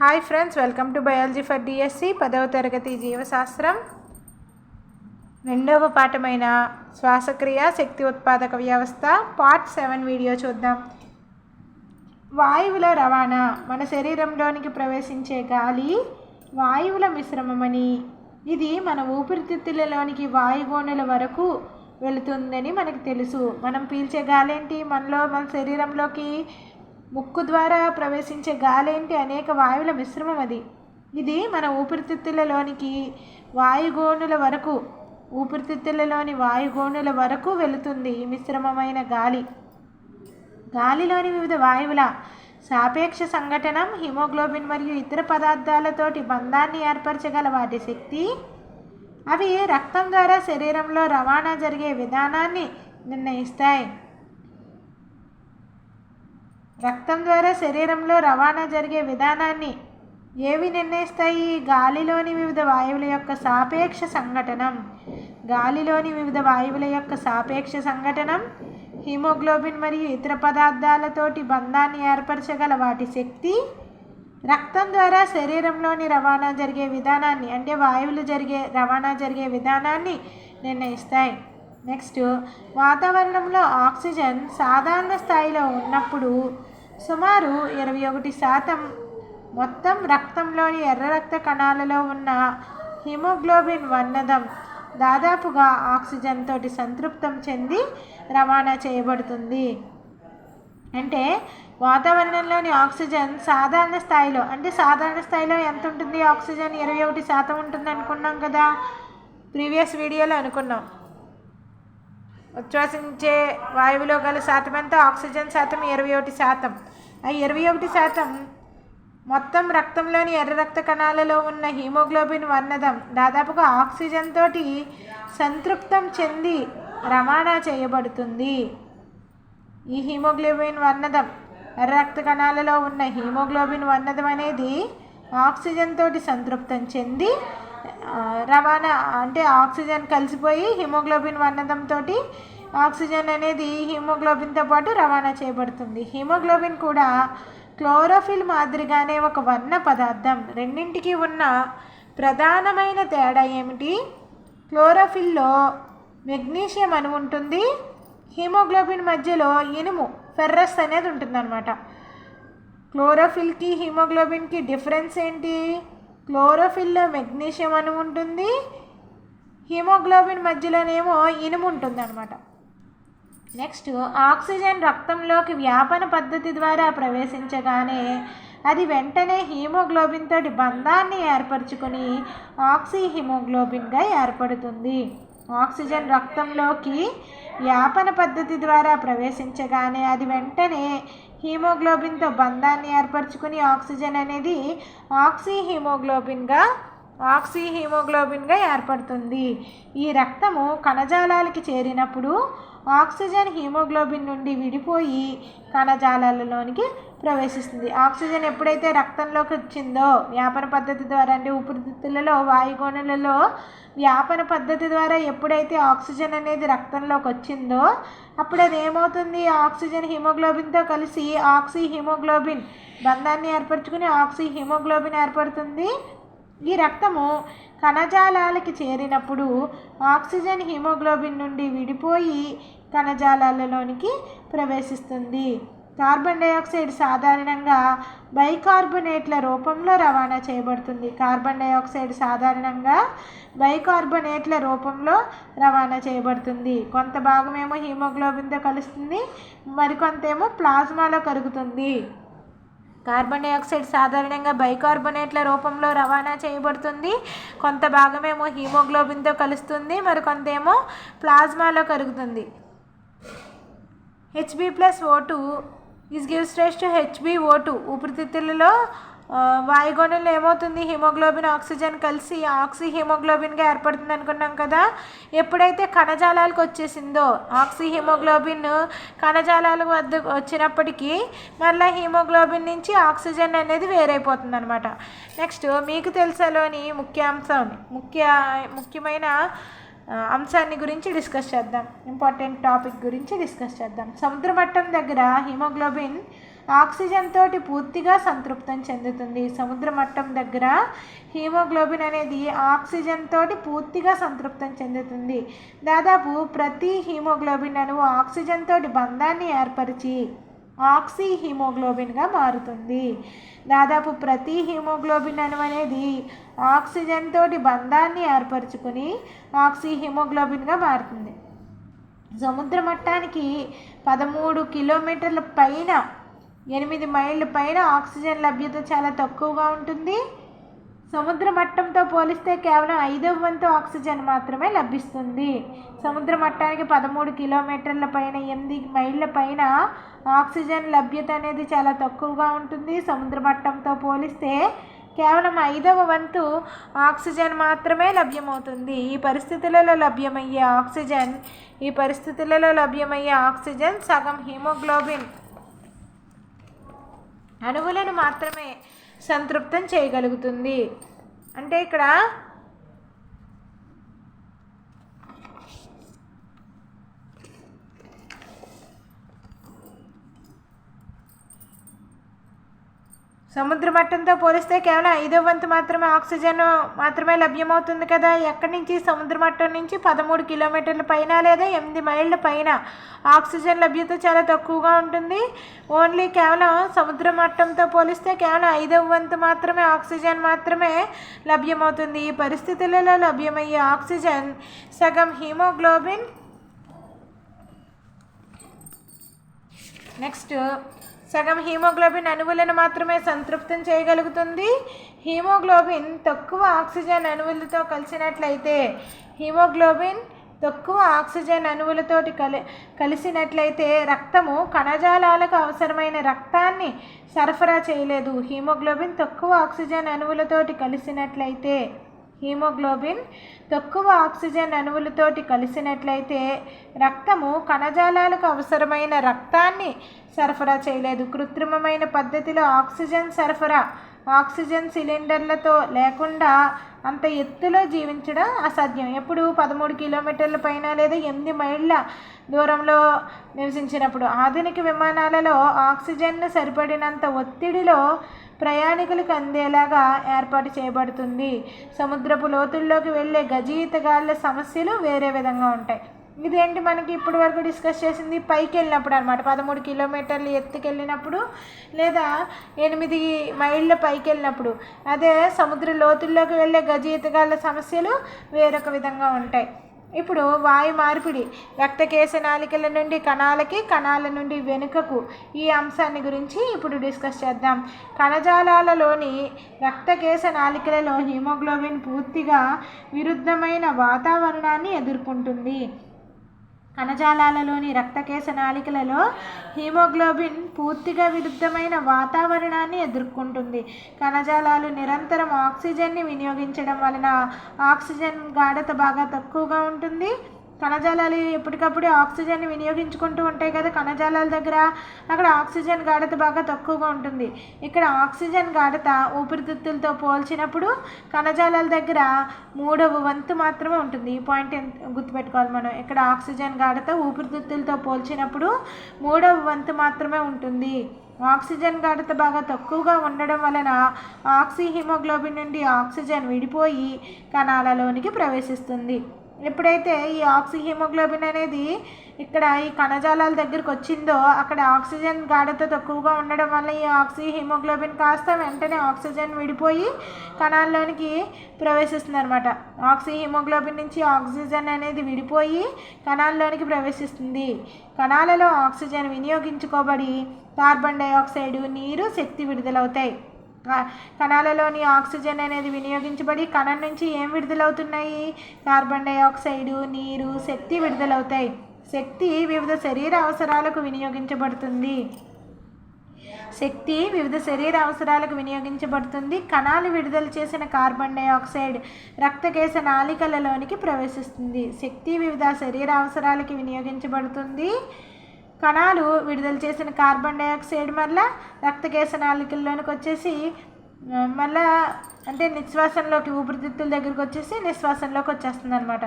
Hi friends welcome to biology for DSC పదవ తరగతి జీవశాస్త్రం. రెండవ పాఠమైన శ్వాసక్రియ శక్తి ఉత్పాదక వ్యవస్థ పార్ట్ సెవెన్ వీడియో చూద్దాం. వాయువుల రవాణా మన శరీరంలోనికి ప్రవేశించే గాలి వాయువుల మిశ్రమమని. ఇది మన ఊపిరితిత్తులలోనికి వాయుగోణుల వరకు వెళుతుందని మనకు తెలుసు. మనం పీల్చే గాలి ఏంటి? మనలో మన శరీరంలోకి ముక్కు ద్వారా ప్రవేశించే గాలి ఏంటి అనేక వాయువుల మిశ్రమం అది. ఇది మన ఊపిరితిత్తులలోనికి వాయుగోణుల వరకు ఊపిరితిత్తులలోని వాయుగోణుల వరకు వెళుతుంది ఈ మిశ్రమమైన గాలి. గాలిలోని వివిధ వాయువుల సాపేక్ష సంఘటనం హిమోగ్లోబిన్ మరియు ఇతర పదార్థాలతోటి బంధాన్ని ఏర్పరచగల వాటి శక్తి. అవి రక్తం ద్వారా శరీరంలో రవాణా జరిగే విధానాన్ని నిర్ణయిస్తాయి. రక్తం ద్వారా శరీరంలో రవాణా జరిగే విధానాన్ని ఏవి నిర్ణయిస్తాయి? గాలిలోని వివిధ వాయువుల యొక్క సాపేక్ష సంఘటనం. గాలిలోని వివిధ వాయువుల యొక్క సాపేక్ష సంఘటనం హిమోగ్లోబిన్ మరియు ఇతర పదార్థాలతోటి బంధాన్ని ఏర్పరచగల వాటి శక్తి రక్తం ద్వారా శరీరంలోని రవాణా జరిగే విధానాన్ని అంటే వాయువులు జరిగే రవాణా జరిగే విధానాన్ని నిర్ణయిస్తాయి. నెక్స్ట్ వాతావరణంలో ఆక్సిజన్ సాధారణ స్థాయిలో ఉన్నప్పుడు సుమారు ఇరవై ఒకటి శాతం మొత్తం రక్తంలోని ఎర్ర రక్త కణాలలో ఉన్న హిమోగ్లోబిన్ వన్నదం దాదాపుగా ఆక్సిజన్ తోటి సంతృప్తం చెంది రవాణా చేయబడుతుంది. అంటే వాతావరణంలోని ఆక్సిజన్ సాధారణ స్థాయిలో అంటే సాధారణ స్థాయిలో ఎంత ఉంటుంది ఆక్సిజన్ ఇరవై ఒకటి శాతం ఉంటుంది అనుకున్నాం కదా. ప్రీవియస్ వీడియోలో అనుకున్నాం. ఉచ్ఛ్వాసించే వాయువులో గల శాతం ఎంత? ఆక్సిజన్ శాతం ఇరవై ఒకటి శాతం. ఆ ఇరవై ఒకటి శాతం మొత్తం రక్తంలోని ఎర్ర రక్త కణాలలో ఉన్న హీమోగ్లోబిన్ వర్ణదం దాదాపుగా ఆక్సిజన్ తోటి సంతృప్తం చెంది రవాణా చేయబడుతుంది. ఈ హీమోగ్లోబిన్ వర్ణదం ఎర్ర రక్త కణాలలో ఉన్న హీమోగ్లోబిన్ వర్ణదం అనేది ఆక్సిజన్ తోటి సంతృప్తం చెంది రవాణా అంటే ఆక్సిజన్ కలిసిపోయి హిమోగ్లోబిన్ వర్ణదంతో ఆక్సిజన్ అనేది హిమోగ్లోబిన్తో పాటు రవాణా చేయబడుతుంది. హిమోగ్లోబిన్ కూడా క్లోరోఫిల్ మాదిరిగానే ఒక వర్ణ పదార్థం. రెండింటికి ఉన్న ప్రధానమైన తేడా ఏమిటి? క్లోరోఫిల్లో మెగ్నీషియం అణువు ఉంటుంది. హీమోగ్లోబిన్ మధ్యలో ఇనుము ఫెర్రస్ అనేది ఉంటుందన్నమాట. క్లోరోఫిల్కి హీమోగ్లోబిన్కి డిఫరెన్స్ ఏంటి? క్లోరోఫిల్లో మెగ్నీషియం అణువు ఉంటుంది. హీమోగ్లోబిన్ మధ్యలోనేమో ఇనుము ఉంటుంది అనమాట నెక్స్ట్ ఆక్సిజన్ రక్తంలోకి వ్యాపన పద్ధతి ద్వారా ప్రవేశించగానే అది వెంటనే హీమోగ్లోబిన్ తోటి బంధాన్ని ఏర్పరచుకొని ఆక్సి హిమోగ్లోబిన్గా ఏర్పడుతుంది. ఆక్సిజన్ రక్తంలోకి వ్యాపన పద్ధతి ద్వారా ప్రవేశించగానే అది వెంటనే హీమోగ్లోబిన్తో బంధాన్ని ఏర్పరచుకుని ఆక్సిజన్ అనేది ఆక్సీ హీమోగ్లోబిన్గా ఆక్సీ హీమోగ్లోబిన్గా ఏర్పడుతుంది. ఈ రక్తము కణజాలాలకి చేరినప్పుడు ఆక్సిజన్ హీమోగ్లోబిన్ నుండి విడిపోయి కణజాలాలలోనికి ప్రవేశిస్తుంది. ఆక్సిజన్ ఎప్పుడైతే రక్తంలోకి వచ్చిందో వ్యాపన పద్ధతి ద్వారా అంటే ఊపిరితిత్తులలో వాయుగోణులలో వ్యాపన పద్ధతి ద్వారా ఎప్పుడైతే ఆక్సిజన్ అనేది రక్తంలోకి వచ్చిందో అప్పుడు అది ఏమవుతుంది? ఆక్సిజన్ హిమోగ్లోబిన్తో కలిసి ఆక్సి హిమోగ్లోబిన్ బంధాన్ని ఏర్పరచుకుని ఆక్సీ హిమోగ్లోబిన్ ఏర్పడుతుంది. ఈ రక్తము కణజాలాలకి చేరినప్పుడు ఆక్సిజన్ హిమోగ్లోబిన్ నుండి విడిపోయి కణజాలాలలోనికి ప్రవేశిస్తుంది. కార్బన్ డైఆక్సైడ్ సాధారణంగా బైకార్బొనేట్ల రూపంలో రవాణా చేయబడుతుంది. కార్బన్ డైఆక్సైడ్ సాధారణంగా బైకార్బొనేట్ల రూపంలో రవాణా చేయబడుతుంది. కొంత భాగమేమో హీమోగ్లోబిన్తో కలుస్తుంది మరికొంత ఏమో ప్లాస్మాలో కరుగుతుంది. కార్బన్ డైఆక్సైడ్ సాధారణంగా బైకార్బోనేట్ల రూపంలో రవాణా చేయబడుతుంది. కొంత భాగమేమో హీమోగ్లోబిన్తో కలుస్తుంది మరికొంత ఏమో ప్లాజ్మాలో కరుగుతుంది HB plus O two is gives rise to HB O two ఊపిరితిత్తులలో వాయుగోణంలో ఏమవుతుంది? హిమోగ్లోబిన్ ఆక్సిజన్ కలిసి ఆక్సి హిమోగ్లోబిన్గా ఏర్పడుతుంది అనుకున్నాం కదా. ఎప్పుడైతే కణజాలాలకు వచ్చేసిందో ఆక్సి హిమోగ్లోబిన్ కణజాలాల వద్ద వచ్చినప్పటికీ మళ్ళీ హిమోగ్లోబిన్ నుంచి ఆక్సిజన్ అనేది వేరైపోతుంది అనమాట నెక్స్ట్ మీకు తెలుసాలోని ముఖ్యాంశం ముఖ్య ముఖ్యమైన అంశాన్ని గురించి డిస్కస్ చేద్దాం. ఇంపార్టెంట్ టాపిక్ గురించి డిస్కస్ చేద్దాం. సముద్ర మట్టం దగ్గర హిమోగ్లోబిన్ ఆక్సిజన్ తోటి పూర్తిగా సంతృప్తం చెందుతుంది. సముద్ర మట్టం దగ్గర హీమోగ్లోబిన్ అనేది ఆక్సిజన్ తోటి పూర్తిగా సంతృప్తం చెందుతుంది. దాదాపు ప్రతి హీమోగ్లోబిన్ అణువు ఆక్సిజన్ తోటి బంధాన్ని ఏర్పరిచి ఆక్సీ హీమోగ్లోబిన్గా మారుతుంది. దాదాపు ప్రతి హీమోగ్లోబిన్ అణువు అనేది ఆక్సిజన్ తోటి బంధాన్ని ఏర్పరచుకుని ఆక్సీ హీమోగ్లోబిన్గా మారుతుంది. సముద్ర మట్టానికి పదమూడు కిలోమీటర్ల పైన ఎనిమిది మైళ్ళ పైన ఆక్సిజన్ లభ్యత చాలా తక్కువగా ఉంటుంది. సముద్ర మట్టంతో పోలిస్తే కేవలం ఐదవ వంతు ఆక్సిజన్ మాత్రమే లభిస్తుంది. సముద్ర మట్టానికి పదమూడు కిలోమీటర్ల పైన ఎనిమిది మైళ్ళ పైన ఆక్సిజన్ లభ్యత అనేది చాలా తక్కువగా ఉంటుంది. సముద్ర మట్టంతో పోలిస్తే కేవలం ఐదవ వంతు ఆక్సిజన్ మాత్రమే లభ్యమవుతుంది. ఈ పరిస్థితులలో లభ్యమయ్యే ఆక్సిజన్ ఈ పరిస్థితులలో లభ్యమయ్యే ఆక్సిజన్ సగం హీమోగ్లోబిన్. అణువులను మాత్రమే సంతృప్తం చేయగలుగుతుంది. అంటే ఇక్కడ సముద్ర మట్టంతో పోలిస్తే కేవలం ఐదో వంతు మాత్రమే ఆక్సిజన్ మాత్రమే లభ్యమవుతుంది కదా. ఎక్కడి నుంచి? సముద్ర మట్టం నుంచి పదమూడు కిలోమీటర్ల పైన లేదా ఎనిమిది మైళ్ళ పైన ఆక్సిజన్ లభ్యత చాలా తక్కువగా ఉంటుంది. ఓన్లీ కేవలం సముద్ర మట్టంతో పోలిస్తే కేవలం ఐదవ వంతు మాత్రమే ఆక్సిజన్ మాత్రమే లభ్యమవుతుంది. ఈ పరిస్థితులలో లభ్యమయ్యే ఆక్సిజన్ సగం హీమోగ్లోబిన్. నెక్స్ట్ సగం హీమోగ్లోబిన్ అణువులను మాత్రమే సంతృప్తం చేయగలుగుతుంది. హీమోగ్లోబిన్ తక్కువ ఆక్సిజన్ అణువులతో కలిసినట్లయితే హీమోగ్లోబిన్ తక్కువ ఆక్సిజన్ అణువులతోటి కలి కలిసినట్లయితే రక్తము కణజాలాలకు అవసరమైన రక్తాన్ని సరఫరా చేయలేదు. హీమోగ్లోబిన్ తక్కువ ఆక్సిజన్ అణువులతోటి కలిసినట్లయితే హీమోగ్లోబిన్ తక్కువ ఆక్సిజన్ అణువులతోటి కలిసినట్లయితే రక్తము కణజాలాలకు అవసరమైన రక్తాన్ని సరఫరా చేయలేదు. కృత్రిమమైన పద్ధతిలో ఆక్సిజన్ సరఫరా ఆక్సిజన్ సిలిండర్లతో లేకుండా అంత ఎత్తులో జీవించడం అసాధ్యం. ఎప్పుడు పదమూడు కిలోమీటర్ల పైన లేదా ఎనిమిది మైళ్ళ దూరంలో నివసించినప్పుడు ఆధునిక విమానాలలో ఆక్సిజన్ను సరిపడినంత ఒత్తిడిలో ప్రయాణికులకు అందేలాగా ఏర్పాటు చేయబడుతుంది. సముద్రపు లోతుల్లోకి వెళ్ళే గజీతగాళ్ళ సమస్యలు వేరే విధంగా ఉంటాయి. ఇదేంటి మనకి ఇప్పటి వరకు డిస్కస్ చేసింది? పైకి వెళ్ళినప్పుడు అనమాట పదమూడు కిలోమీటర్లు ఎత్తుకెళ్ళినప్పుడు లేదా ఎనిమిది మైళ్ళ పైకి వెళ్ళినప్పుడు. అదే సముద్ర లోతుల్లోకి వెళ్ళే గజీతగాళ్ళ సమస్యలు వేరొక విధంగా ఉంటాయి. ఇప్పుడు వాయు మార్పిడి రక్తకేశ నాళికల నుండి కణాలకి కణాల నుండి వెనుకకు ఈ అంశాన్ని గురించి ఇప్పుడు డిస్కస్ చేద్దాం. కణజాలాలలోని రక్తకేశ నాళికలలో హిమోగ్లోబిన్ పూర్తిగా విరుద్ధమైన వాతావరణాన్ని ఎదుర్కొంటుంది. కణజాలాలలోని రక్తకేశ నాళికలలో హీమోగ్లోబిన్ పూర్తిగా విరుద్ధమైన వాతావరణాన్ని ఎదుర్కొంటుంది. కణజాలాలు నిరంతరం ఆక్సిజన్ని వినియోగించడం వలన ఆక్సిజన్ గాఢత బాగా తక్కువగా ఉంటుంది. కణజాలాలు ఎప్పటికప్పుడు ఆక్సిజన్ వినియోగించుకుంటూ ఉంటాయి కదా కణజాలాల దగ్గర. అక్కడ ఆక్సిజన్ గాఢత బాగా తక్కువగా ఉంటుంది. ఇక్కడ ఆక్సిజన్ గాఢత ఊపిరితిత్తులతో పోల్చినప్పుడు కణజాలాల దగ్గర మూడవ వంతు మాత్రమే ఉంటుంది. ఈ పాయింట్ గుర్తుపెట్టుకోవాలి మనం. ఇక్కడ ఆక్సిజన్ గాఢత ఊపిరితిత్తులతో పోల్చినప్పుడు మూడవ వంతు మాత్రమే ఉంటుంది. ఆక్సిజన్ గాఢత బాగా తక్కువగా ఉండడం వలన ఆక్సిహిమోగ్లోబిన్ నుండి ఆక్సిజన్ విడిపోయి కణాలలోనికి ప్రవేశిస్తుంది. ఎప్పుడైతే ఈ ఆక్సి హిమోగ్లోబిన్ అనేది ఇక్కడ ఈ కణజాలాల దగ్గరికి వచ్చిందో అక్కడ ఆక్సిజన్ గాఢత తక్కువగా ఉండడం వల్ల ఈ ఆక్సిహిమోగ్లోబిన్ కాస్త వెంటనే ఆక్సిజన్ విడిపోయి కణాల్లోనికి ప్రవేశిస్తుంది అనమాట ఆక్సి హిమోగ్లోబిన్ నుంచి ఆక్సిజన్ అనేది విడిపోయి కణాల్లోనికి ప్రవేశిస్తుంది. కణాలలో ఆక్సిజన్ వినియోగించుకోబడి కార్బన్ డైఆక్సైడ్ నీరు శక్తి విడుదలవుతాయి. కణాలలోని ఆక్సిజన్ అనేది వినియోగించబడి కణం నుంచి ఏం విడుదలవుతున్నాయి? కార్బన్ డైఆక్సైడ్ నీరు శక్తి విడుదలవుతాయి. శక్తి వివిధ శరీర అవసరాలకు వినియోగించబడుతుంది. శక్తి వివిధ శరీర అవసరాలకు వినియోగించబడుతుంది. కణాలు విడుదల చేసిన కార్బన్ డైఆక్సైడ్ రక్తకేశ నాళికలలోనికి ప్రవేశిస్తుంది. శక్తి వివిధ శరీర అవసరాలకి వినియోగించబడుతుంది. కణాలు విడుదల చేసిన కార్బన్ డైఆక్సైడ్ మళ్ళా రక్తకేశ నాళికల్లోనికి వచ్చేసి మళ్ళా అంటే నిశ్వాసంలోకి ఊపిరితిత్తుల దగ్గరికి వచ్చేసి నిశ్వాసంలోకి వచ్చేస్తుంది అనమాట